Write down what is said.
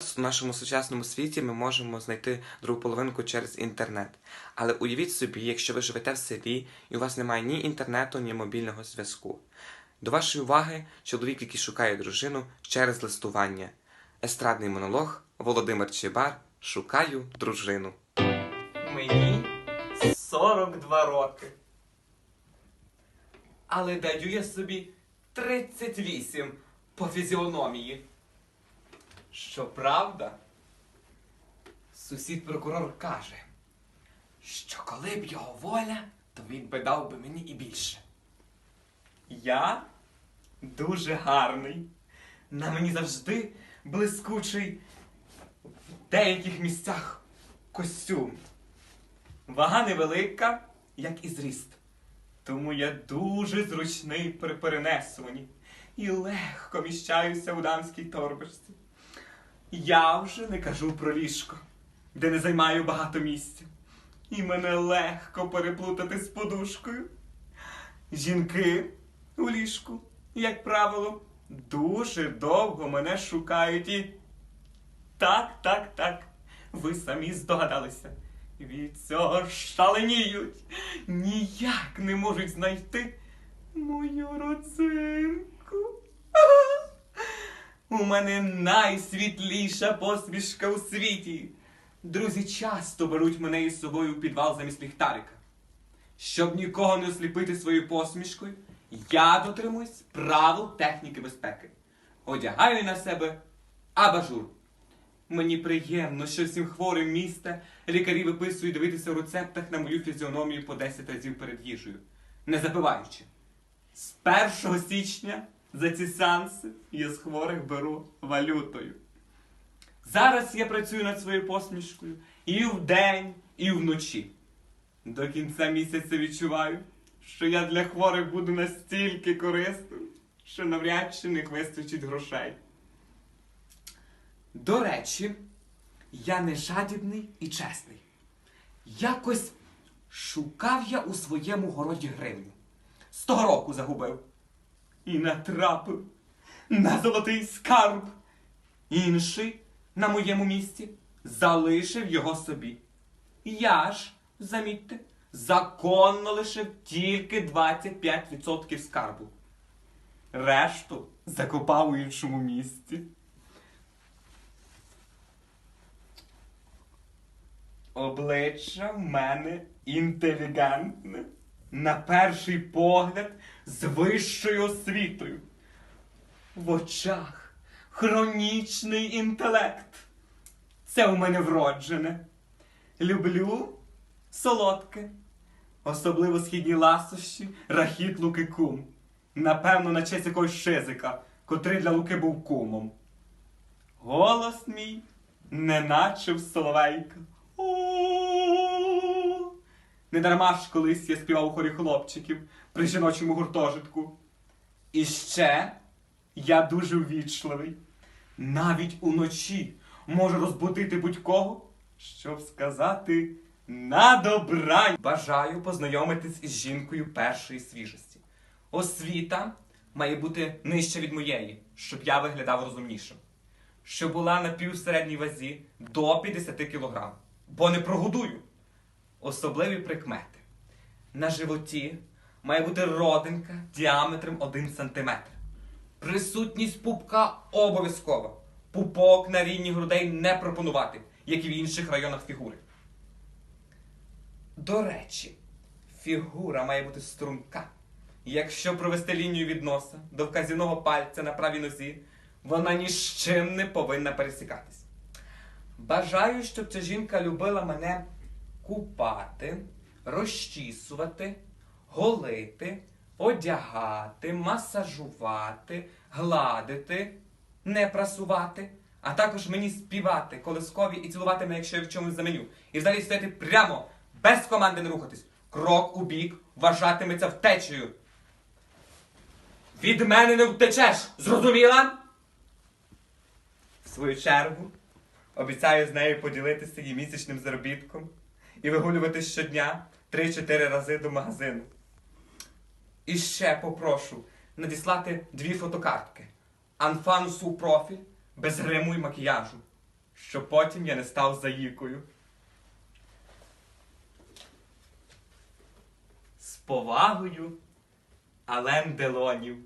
В нашому сучасному світі ми можемо знайти другу половинку через інтернет. Але уявіть собі, якщо ви живете в селі і у вас немає ні інтернету, ні мобільного зв'язку. До вашої уваги чоловік, який шукає дружину через листування. Естрадний монолог Володимир Чебар Шукаю дружину. Мені 42 роки. Але даю я собі 38 по фізіономії. Щоправда, сусід прокурор каже, що коли б його воля, то він би дав би мені і більше. Я дуже гарний. На мені завжди блискучий в деяких місцях костюм. Вага невелика, як і зріст. Тому я дуже зручний при перенесуванні і легко міщаюся у дамській торбочці. Я вже не кажу про ліжко, де не займаю багато місця. І мене легко переплутати з подушкою. Жінки у ліжку, як правило, дуже довго мене шукають і. Так, так, так. Ви самі здогадалися. Від цього шаленіють. Ніяк не можуть знайти мою родзинку. У мене найсвітліша посмішка у світі. Друзі часто беруть мене із собою в підвал замість ліхтарика. Щоб нікого не осліпити своєю посмішкою, я дотримуюсь правил техніки безпеки. Одягаю на себе абажур. Мені приємно, що всім хворим міста лікарі виписують дивитися у рецептах на мою фізіономію по 10 разів перед їжею, не запиваючи. З 1 січня за ці сеанси я з хворих беру валютою. Зараз я працюю над своєю посмішкою і вдень, і вночі. До кінця місяця відчуваю, що я для хворих буду настільки корисним, що навряд чи них вистачить грошей. До речі, я не жадібний і чесний. Якось шукав я у своєму городі гривню. З того року загубив. І натрапив на золотий скарб. Інший на моєму місці залишив його собі. Я ж, замітьте, законно лишив тільки 25% скарбу. Решту закопав у іншому місці. Обличчя в мене інтелігентне, на перший погляд, з вищою освітою. В очах хронічний інтелект. Це у мене вроджене. Люблю солодке, особливо східні ласощі, рахіт луки кум. Напевно, на честь якогось шизика, котрий для луки був кумом. Голос мій, неначе в соловейка. О! Не дарма ж колись я співав у хорі хлопчиків при жіночому гуртожитку. І ще я дуже ввічливий. Навіть уночі можу розбудити будь-кого, щоб сказати на добрань. Бажаю познайомитись із жінкою першої свіжості. Освіта має бути нижче від моєї, щоб я виглядав розумнішим. Щоб була на півсередній вазі до 50 кг. Бо не прогодую. Особливі прикмети. На животі має бути родинка діаметром 1 см. Присутність пупка обов'язкова. Пупок на рівні грудей не пропонувати, як і в інших районах фігури. До речі, фігура має бути струнка. Якщо провести лінію від носа до вказівного пальця на правій нозі, вона ні з чим не повинна пересікатись. Бажаю, щоб ця жінка любила мене купати, розчісувати, голити, одягати, масажувати, гладити, не прасувати, а також мені співати колискові і цілувати мене, якщо я в чомусь заменю. І взагалі стояти прямо, без команди не рухатись. Крок у бік вважатиметься втечею. Від мене не втечеш, зрозуміла? В свою чергу обіцяю з нею поділитися її місячним заробітком і вигулювати щодня 3-4 рази до магазину. І ще попрошу надіслати дві фотокартки. Анфанусу профіль без гриму і макіяжу. щоб потім я не став заїкою. З повагою Ален Делонів.